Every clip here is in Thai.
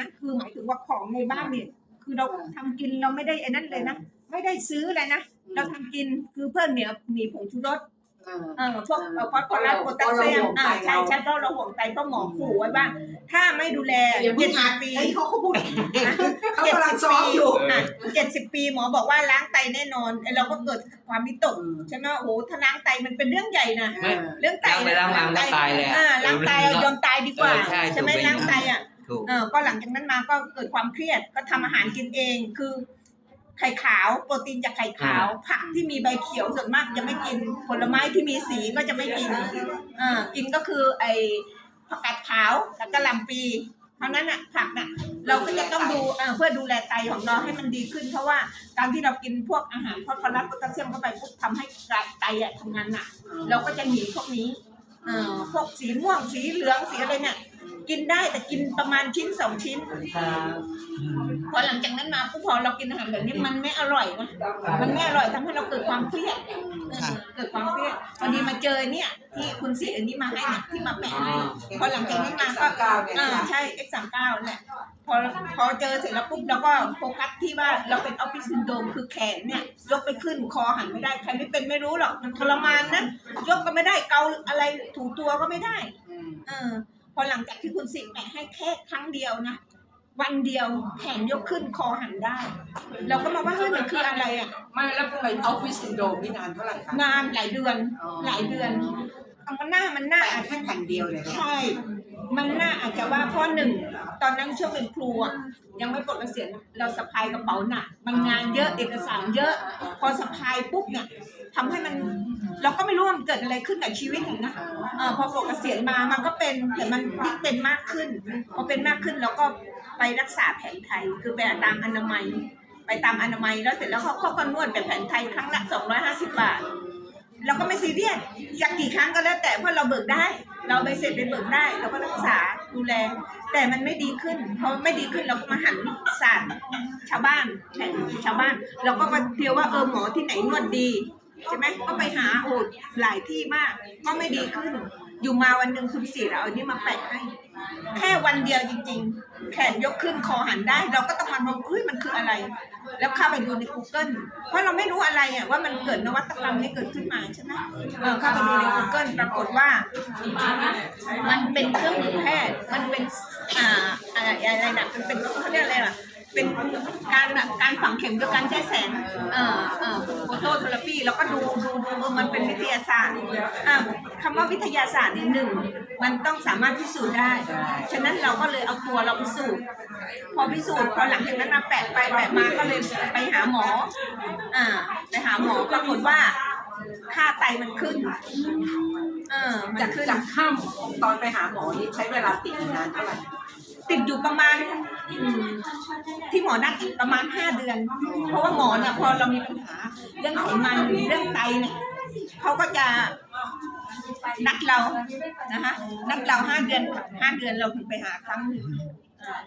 นะคือหมายถึงว่าของในบ้านเนี่ยคือเราทำกินเราไม่ได้ไอ้นั่นเลยนะไม่ได้ซื้อเลยนะเราทำกินคือเพิ่มเหนียวมีผงชูรสอ่าเออพวกเอ่อฟอสฟอรัสโพแทสเซียมอ่าใช่ใช่เพราะเราห่วงไตเพราะหมอขู่ไว้ว่าถ้าไม่ดูแลอย่าเพิ่เจ็งดอ่าสินบปีให้เขาเขาพูดเขาเจ็ดกำลัสิงบซ้อปีมอยู่เจ็ดสิบปีหมอบอกว่าล้างไตแน่นอนไอ้เราก็เกิดความวิตกใช่ไหมโอ้โหถ้าล้างไตมันเป็นเรื่องใหญ่นะไม่เรื่องไตล้างไปล้างมามันก็ตายเลยอะอ่าล้างไตเอายอมตายดีกว่าเออใช่ใช่ไหมถูกล้างไตอะถูก เออก็หลังจากนั้นมาก็เกิดความเครียดก็ทำอาหารกินเองคือไข่ขาวโปรตีนจากไข่ขาว ผักที่มีใบเขียวส่วนมากจะไม่กินผลไม้ที่มีสีก็จะไม่กินเออกินก็คือไอ้ผักกาดขาวกับกะหล่ำปีเพราะนั้นอะผักน่ะเราก็จะต้องดูเอ่อเพื่อดูแลไตของเราให้มันดีขึ้น เพราะว่าการที่เรากินพวกอาหารฟอสฟอรัสโพแทสเซียมเข้าไปปุ๊บทำให้ไตอะทำงานหนักเราก็จะหนีพวกนี้ เอ่อพวกสีม่วงสีเหลืองสีอะไรเนี่ย กินได้แต่กินประมาณชิ้นสองชิ้น พอหลังจากนั้นมาปุ๊บพอเรากินอาหารแบบนี้มันไม่อร่อยนะมันไม่อร่อยทำให้เราเกิดความเครียดเออเกิดความเครียดวันนี้มาเจอเนี่ย ที่คุณสีอันนี้มาให้เนี่ยที่มาแปะให้พอหลังจากนั้นมาก็39เนี่ยอ่าใช่ X สามเก้าแหละพอพอเจอเสร็จแล้วปุ๊บเราก็โฟกัสที่ว่าเราเป็นออฟฟิศซินโดรมคือแขนเนี่ยยกไปขึ้นคอหันไม่ได้ใครไม่เป็นไม่รู้หรอกมันทรมานนะยกก็ไม่ได้เกาอะไรถูตัวก็ไม่ได้เออพ อหลังจากที่คุณสิงห์แปะให้แค่ครั้งเดียวนะ วันเดียวแขนยกขึ้นคอหันได้ เราก็มาว่าเฮ้ยมันคืออะไรอะ ไม่แล้วทำไมออฟฟิศซินโดรมนี่นานเท่าไหร่คะนานหลายเดือนอ๋อหลายเดือนเอามันหน้ามันหน้าแต่แค่แผ่นเดียวเลยใช่ มันน่าอาจจะว่าเพราะหนึ่ง ตอนนั้นช่วงเป็นครูอะยังไม่ปลดเกษียณเราสะพายกระเป๋าหนักมันงานเยอะเอกสารเยอะ พอสะพายปุ๊บเนี่ยทำให้มัน เราก็ไม่รู้ว่ามันเกิดอะไรขึ้นกับชีวิตนะเออพอปลดเกษียณมามันก็เป็นแต่มันเป็นมากขึ้นพอเป็นมากขึ้นเราก็ไปรักษาแผนไทย คือไปตามอนามัย ไปตามอนามัยแล้วเสร็จแล้วเขาเขาก็นวดแบบแผนไทยครั้งละ250บบาทเราก็ไม่ซีเรียสอยากกี่ครั้งก็แล้วแต่เพราะเราเบิกได้ เราไปเสร็จไปเบิกได้ เราก็รักษาดูแล แต่มันไม่ดีขึ้นพอไม่ดีขึ้นเราก็มาหันศาสตร์ชาวบ้านแผนชาวบ้าน เราก็มาเที่ยวว่าเออหมอที่ไหนนวดดี ใช่ไหมก็ไปหาโอ้หลายที่มากก็ไม่ดีขึ้น อยู่มาวันหนึ่งคุณสี่เราเอาอันนี้มาแปะให้ แค่วันเดียวจริง ๆ แขนยกขึ้นคอหันได้ เราก็ต้องมามองเฮ้ยมันคืออะไร แล้วเข้าไปดูใน Google เพราะเราไม่รู้อะไรอะว่ามันเกิดนวัตกรรมนี้เกิดขึ้นมาใช่ไหมเออเข้าไปดูใน Google ปรากฏว่า มันเป็นเครื่องมือแพทย์มันเป็นอ่าอะไรอะไรนะมันเป็นเขาเรียกอะไรล่ะ เป็นการแบบการฝังเข็มด้วยการใช้แสงเอ่อเอ่อโฟโตเทอราปีแล้วก็ดูดูดูเออมันเป็นวิทยาศาสตร์อ่าคำว่าวิทยาศาสตร์นี่หนึ่งมันต้องสามารถพิสูจน์ได้ ฉะนั้นเราก็เลยเอาตัวเราพิสูจน์พอพิสูจน์พอหลังจากนั้นมาแปะไปแปะมาก็เลยไปหาหมออ่าไปหาหมอปรากฏว่าค่าไตมันขึ้น เออ มันจากขึ้น จากข้ามตอนไปหาหมอนี่ใช้เวลาติดนานเท่าไหร่ ติดอยู่ประมาณอืมที่หมอนัดอีกประมาณห้าเดือน เพราะว่าหมอเนี่ยพอเรามีปัญหา เรื่องไขมันเรื่องไตเนี่ยเขาก็จะนัดเรานะคะนัดเราห้าเดือนห้าเดือนเราถึงไปหาครั้งหนึ่งอ่า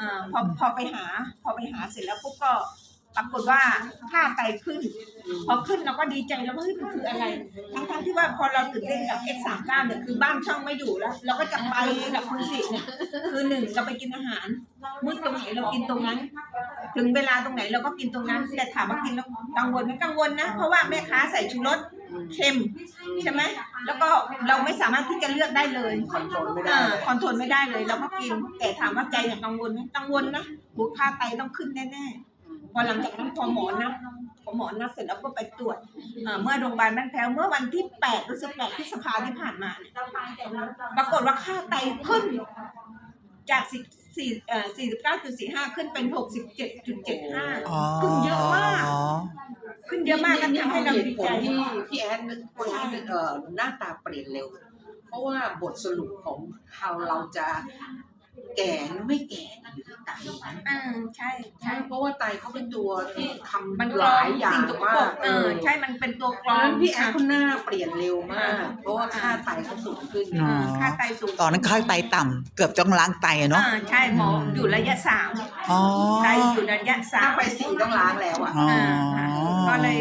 อ่าพอพอไปหา พอไปหาเสร็จแล้วปุ๊บก็ ปรากฏว่าค่าไตขึ้น พอขึ้นเราก็ดีใจแล้วว่าเฮ้ยมันคืออะไร ทั้งทั้งๆที่ว่าพอเราตื่นเต้นกับ X39 เนี่ยคือบ้านช่องไม่อยู่แล้ว เราก็จะไปกับคุณสิเนี่ยคือหนึ่งเราไปกินอาหารมืดตรงไหนเรากินตรงนั้น ถึงเวลาตรงไหนเราก็กินตรงนั้นแต่ถามว่ากินแล้วกังวลไหมกังวลนะ เพราะว่าแม่ค้าใส่ชูรสเค็มใช่ไหมแล้วก็เราไม่สามารถที่จะเลือกได้เลยคอนโทรลไม่ได้อ่าคอนโทรลไม่ได้เลย เราก็กินแต่ถามว่าใจเนี่ยกังวลไหมกังวลนะบุค่าไตต้องขึ้นแน่ๆ พอหลังจากนั้นพอหมอนัดพอหมอนัดเสร็จแล้วก็ไปตรวจอ่าเมื่อโรงพยาบาลบ้านแพ้วเมื่อวันที่แปดรู้สึกแปดพฤษภาที่ผ่านมาเนี่ยปรากฏว่าค่าไตขึ้นจากสี่สี่เอ่อสี่สิบเก้าจุดสี่ห้าขึ้นเป็นหกสิบเจ็ดจุดเจ็ดห้าอ๋อขึ้นเยอะมากอ๋อขึ้นเยอะมากก็ทำให้เราเหตุดีผใจลที่พี่แอนนึกคนที่เอ่อหน้าตาเปลี่ยนเร็ว เพราะว่าบทสรุปของเราเราจะ แก่หรือไม่แก่อยู่ที่ไตนะอ่าใช่ใช่ใช่เพราะว่าไตเขาเป็นตัวที่ทำมันหลายอย่างสิ่งสกปมารกกเออใช่มันเป็นตัวกเพรอราะฉะงนั้นพี่แอนอะเขาหน้าเปลี่ยนเร็วมากอ่าเพราะว่าค่าไตเขาสูงขึ้นอ๋ออ่าค่าไตสูงตอนนั้นค่าไตต่ำเกือบจะล้างไตอะเนาะอ่าใช่หมออยู่ระยะสามอ๋อไตอยู่ระยะสาถ้ามไปสี่ต้องล้างแล้วอะอ๋อก็เลย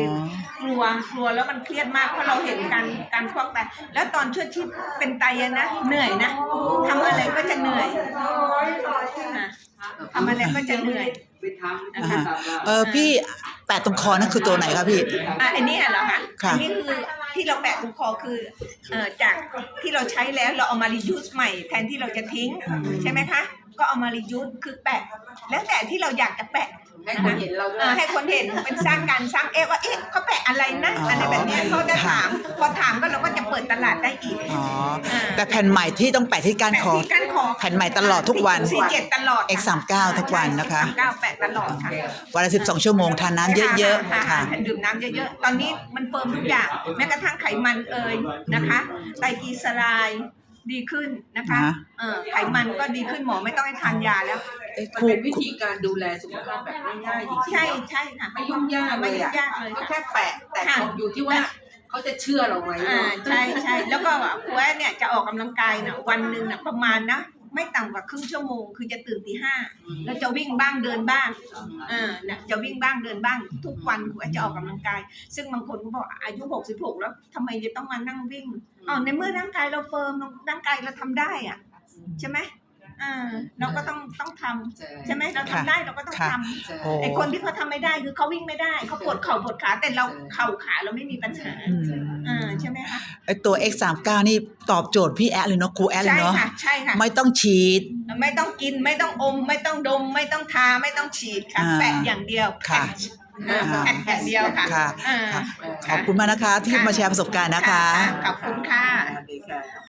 กลัวกลัวแล้วมันเครียดมากเพราะเราเห็นการการฟอกไตแล้วตอนช่วงที่เป็นไตอะนะเหนื่อยนะทำอะไรก็จะเหนื่อยอะำอะไรก็จะเหนื่อยไปทำอ่าฮะเออพี่แปะตรงคอนั่นคือตัวไหนคะพี่อะอันนี้เหรอคะค่ะอันี้คือที่เราแปะตรงคอคือเอ่อจากที่เราใช้แล้วเราเอามา reuse ใหม่แทนที่เราจะทิ้งอืมใช่ไหมคะ ก็เอามา reuse คือแปะ แล้วแต่ที่เราอยากจะแปะ ให้คนเห็นเราด้วเอ่อยให้คนเห็นเป็นสร้างการสร้างเอ๊ะว่าเอ๊ะเขาแปะอะไรนะอ๋ออ อะไรแบบเนี้ยเขาจะถามพอถามก็เราก็จะเปิดตลาดได้อีกอ๋อ แต่แผ่นใหม่ที่ต้องแปะที่ก้านแปะคอ ที่ก้านคอแผ่นใหม่ตลอดทุกวัน สี่เจ็ดตลอด X 39 ทุกวันนะคะสามเก้าแปะตลอดค่ะวันละสิบสองชั่วโมงทานน้ำเยอะๆค่ะ ดื่มน้ำเยอะๆ ตอนนี้มันเฟิร์มทุกอย่าง แม้กระทั่งไขมันเอ่ยนะคะ ไตรกลีเซอไรด์ ดีขึ้นนะคะอ่าเออไขมันก็ดีขึ้นหมอไม่ต้องให้ทานยาแล้วเอ๊ะมันครูเป็นวิธีการดูแลสุขภาพแบบง่ายๆจริงๆใช่ใช่ค่ะไม่ยุ่งยากเลไม่ยยุ่งอะยากเลยก็ค่ะ แค่แปะแต่ค่ะ อยู่ที่ว่าเขาจะเชื่อเราไหมอ่าใช่ใช่แล้วก็ครูแอนเนี่ยจะออกกำลังกายนะวันหนึ่งนะประมาณนะ ไม่ต่ำกว่าครึ่งชั่วโมง คือจะตื่นตีห้าแล้วจะวิ่งบ้างเดินบ้างเออนะจะวิ่งบ้างเดินบ้าง ทุกวันครูแอนจะออกกำลังกาย ซึ่งบางคนก็บอกอายุหกสิบหกแล้วทำไมจะต้องมานั่งวิ่งอ๋อในเมื่อร่างกายเราเฟิร์มร่างกายเราทำได้อะใช่ไหม อ่าเราก็ต้องต้องทำใช่ไหมเราทำได้เราก็ต้องค่ะ ทำใช่โอ้ ไอคนที่เขาทำไม่ได้คือเขาวิ่งไม่ได้เขาปวดเข่าปวดขาแต่เราเข่าขาเราไม่มีปัญหาอืม อ่าใช่ไหมคะไอตัว X 3 9นี่ตอบโจทย์พี่แอดเลยเนาะครูแอดเลใช่ยเนาะค่ะใช่ค่ะ ไม่ต้องฉีด ไม่ต้องกินไม่ต้องอม ไม่ต้องดม ไม่ต้องทาไม่ต้องฉีดค่ะอ่าแปะอย่างเดียวค่ะอ่าแปะอย่างเดียวค่ะค่ะ อ่าค่ะขอบคุณมากนะคะ ที่มาแชร์ประสบการณ์นะคะ ขอบคุณค่ะ สวัสดีค่ะ